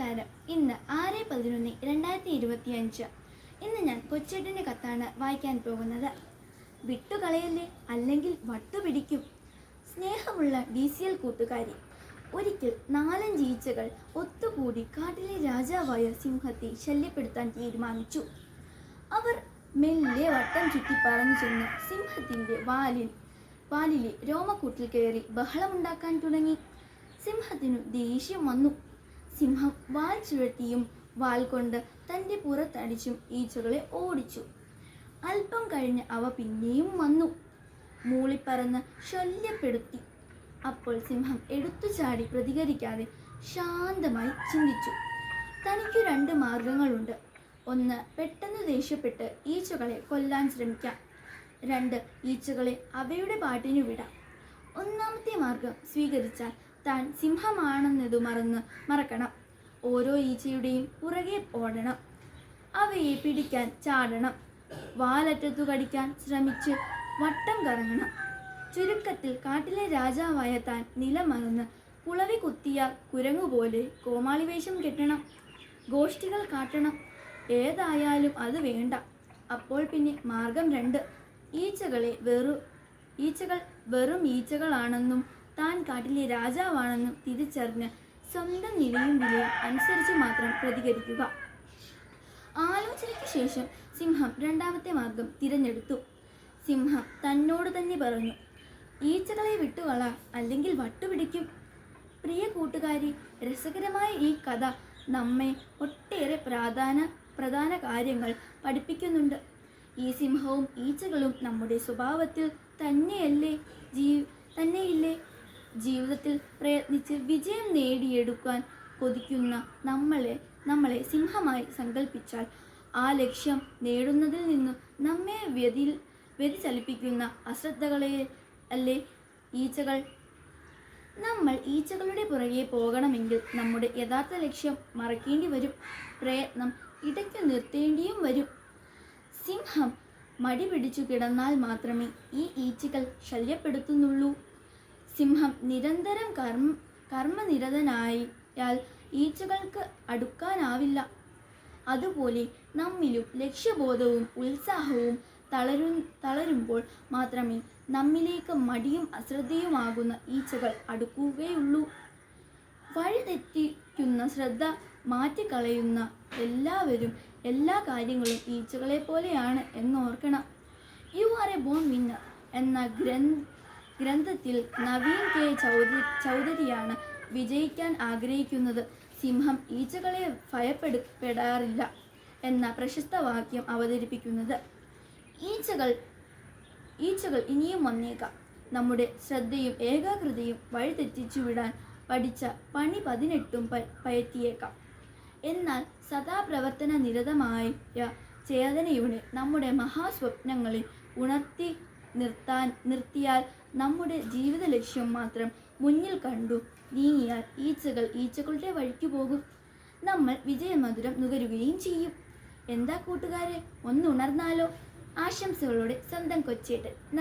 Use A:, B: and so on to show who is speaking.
A: നമസ്കാരം. ഇന്ന് ആറ് പതിനൊന്ന് രണ്ടായിരത്തി ഇരുപത്തി അഞ്ച് ഇന്ന് ഞാൻ കൊച്ചേട്ടന്റെ കത്താണ് വായിക്കാൻ പോകുന്നത്. വിട്ടുകളയല്ലേ? അല്ലെങ്കിൽ വട്ടുപിടിക്കും? സ്നേഹമുള്ള ഡി സി എൽ കൂട്ടുകാരി ഒരിക്കൽ നാലഞ്ച് ഈച്ചകൾ ഒത്തുകൂടി കാട്ടിലെ രാജാവായ സിംഹത്തെ ശല്യപ്പെടുത്താൻ തീരുമാനിച്ചു. അവർ മെല്ലെ വട്ടം ചുറ്റി പറഞ്ഞു ചെന്ന് സിംഹത്തിന്റെ വാലിൽ വാലിലെ രോമക്കൂട്ടിൽ കയറി ബഹളമുണ്ടാക്കാൻ തുടങ്ങി. സിംഹത്തിനു ദേഷ്യം വന്നു. സിംഹം വാൽ ചുഴറ്റിയും വാൽ കൊണ്ട് തന്റെ പുറത്തടിച്ചും ഈച്ചകളെ ഓടിച്ചു. അല്പം കഴിഞ്ഞ് അവ പിന്നെയും വന്നു. മൂളിപ്പറന്ന് ശല്യപ്പെടുത്തി. അപ്പോൾ സിംഹം എടുത്തു ചാടി പ്രതികരിക്കാതെ ശാന്തമായി ചിന്തിച്ചു. തനിക്ക് രണ്ട് മാർഗങ്ങളുണ്ട്. ഒന്ന് പെട്ടെന്ന് ദേഷ്യപ്പെട്ട് ഈച്ചകളെ കൊല്ലാൻ ശ്രമിക്കാം. രണ്ട് ഈച്ചകളെ അവയുടെ പാട്ടിനു വിടാം. ഒന്നാമത്തെ മാർഗം സ്വീകരിച്ചാൽ താൻ സിംഹമാണെന്നത് മറന്ന് മറക്കണം. ഓരോ ഈച്ചയുടെയും പുറകെ ഓടണം. അവയെ പിടിക്കാൻ ചാടണം. വാലറ്റത്തു കടിക്കാൻ ശ്രമിച്ച് വട്ടം കറങ്ങണം. ചുരുക്കത്തിൽ കാട്ടിലെ രാജാവായ താൻ നിലമറന്ന് കുളവി കുത്തിയ കുരങ്ങുപോലെ കോമാളി വേഷം കെട്ടണം. ഗോഷ്ഠികൾ കാട്ടണം. ഏതായാലും അത് വേണ്ട. അപ്പോൾ പിന്നെ മാർഗം രണ്ട്. ഈച്ചകളെ വെറു ഈച്ചകൾ വെറും ഈച്ചകളാണെന്നും താൻ കാട്ടിലെ രാജാവാണെന്നും തിരിച്ചറിഞ്ഞ് സ്വന്തം നിലയും വിലയും അനുസരിച്ച് മാത്രം പ്രതികരിക്കുക. ആലോചനയ്ക്ക് ശേഷം സിംഹം രണ്ടാമത്തെ മാർഗം തിരഞ്ഞെടുത്തു. സിംഹം തന്നോട് തന്നെ പറഞ്ഞു ഈച്ചകളെ വിട്ടുകള അല്ലെങ്കിൽ വട്ടുപിടിക്കും. പ്രിയ കൂട്ടുകാരി രസകരമായ ഈ കഥ നമ്മെ ഒട്ടേറെ പ്രാധാന പ്രധാന കാര്യങ്ങൾ പഠിപ്പിക്കുന്നുണ്ട്. ഈ സിംഹവും ഈച്ചകളും നമ്മുടെ സ്വഭാവത്തിൽ തന്നെയല്ലേ ജീ തന്നെയില്ലേ ജീവിതത്തിൽ പ്രയത്നിച്ച് വിജയം നേടിയെടുക്കാൻ കൊതിക്കുന്ന നമ്മളെ നമ്മളെ സിംഹമായി സങ്കല്പിച്ചാൽ ആ ലക്ഷ്യം നേടുന്നതിൽ നിന്നും നമ്മെ വ്യതി വ്യതിചലിപ്പിക്കുന്ന അശ്രദ്ധകളെ അല്ലേ? ഈച്ചകൾ. നമ്മൾ ഈച്ചകളുടെ പുറകെ പോകണമെങ്കിൽ നമ്മുടെ യഥാർത്ഥ ലക്ഷ്യം മറക്കേണ്ടി വരും. പ്രയത്നം ഇടയ്ക്ക് നിർത്തേണ്ടിയും വരും. സിംഹം മടി പിടിച്ചു കിടന്നാൽ മാത്രമേ ഈ ഈച്ചകൾ ശല്യപ്പെടുത്തുന്നുള്ളൂ. സിംഹം നിരന്തരം കർമ്മ കർമ്മനിരതനായാൽ ഈച്ചകൾക്ക് അടുക്കാനാവില്ല. അതുപോലെ നമ്മിലും ലക്ഷ്യബോധവും ഉത്സാഹവും തളരു തളരുമ്പോൾ മാത്രമേ നമ്മിലേക്ക് മടിയും അശ്രദ്ധയുമാകുന്ന ഈച്ചകൾ അടുക്കുകയുള്ളൂ. വഴിതെറ്റിക്കുന്ന ശ്രദ്ധ മാറ്റിക്കളയുന്ന എല്ലാവരും എല്ലാ കാര്യങ്ങളും ഈച്ചകളെ പോലെയാണ് എന്നോർക്കണം. You are a born winner എന്ന ഗ്രന്ഥ ഗ്രന്ഥത്തിൽ നവീൻ കെ ചൗധരി ചൗധരിയാണ് വിജയിക്കാൻ ആഗ്രഹിക്കുന്നത്. സിംഹം ഈച്ചകളെ ഭയപ്പെടുപ്പെടാറില്ല എന്ന പ്രശസ്ത വാക്യം അവതരിപ്പിക്കുന്നത്. ഈച്ചകൾ ഈച്ചകൾ ഇനിയും വന്നേക്കാം. നമ്മുടെ ശ്രദ്ധയും ഏകാഗ്രതയും വഴിതെറ്റിച്ചു വിടാൻ പഠിച്ച പണി പതിനെട്ടും പയറ്റിയേക്കാം. എന്നാൽ സദാ പ്രവർത്തന നിരതമായ ചേതനയുടെ നമ്മുടെ മഹാസ്വപ്നങ്ങളിൽ ഉണർത്തി നിർത്താൻ നിർത്തിയാൽ നമ്മുടെ ജീവിത ലക്ഷ്യം മാത്രം മുന്നിൽ കണ്ടു. നീങ്ങിയാൽ ഈച്ചകൾ ഈച്ചകളുടെ വഴിക്ക് പോകും. നമ്മൾ വിജയമധുരം നുകരുകയും ചെയ്യും. എന്താ കൂട്ടുകാരെ ഒന്ന് ഉണർന്നാലോ? ആശംസകളോടെ സ്വന്തം കൊച്ചേട്ടൻ.